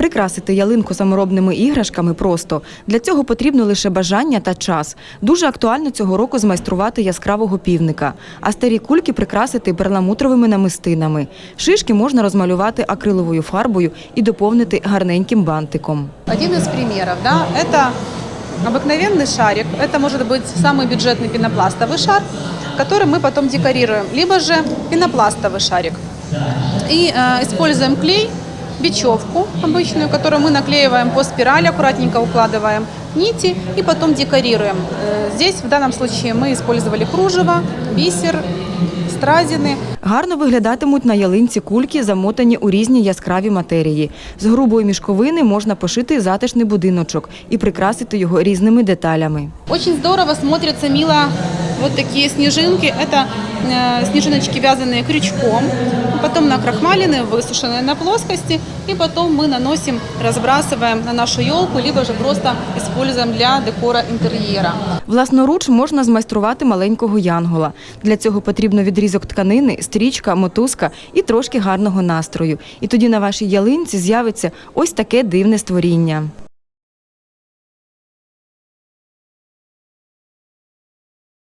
Прикрасити ялинку саморобними іграшками просто. Для цього потрібно лише бажання та час. Дуже актуально цього року змайструвати яскравого півника, а старі кульки прикрасити перламутровими намистинами. Шишки можна розмалювати акриловою фарбою і доповнити гарненьким бантиком. Один из примеров, да, это обыкновенный шарик. Это может быть самый бюджетный пенопластовый шар, который мы потом декорируем. Либо же пенопластовый шарик. И э, используем клей, бечевку обычную, которую мы наклеиваем по спирали, аккуратненько укладываем нити и потом декорируем. Э, Здесь в данном случае мы использовали кружево, бисер, стразины. Гарно виглядатимуть на ялинці кульки, замотані у різні яскраві матерії. З грубої мішковини можна пошити затишний будиночок і прикрасити його різними деталями. Очень здорово смотрятся мило вот такие снежинки. Это э, снежиночки, вязаные крючком, потом накрахмаленные, высушенные на плоскости, и потом мы наносим, разбрасываем на нашу елку, либо же просто используем для декора интерьера. Власноруч можна змайструвати маленького янгола. Для цього потрібно відрізок тканини, стрічка, мотузка і трошки гарного настрою. І тоді на вашій ялинці з'явиться ось таке дивне створіння.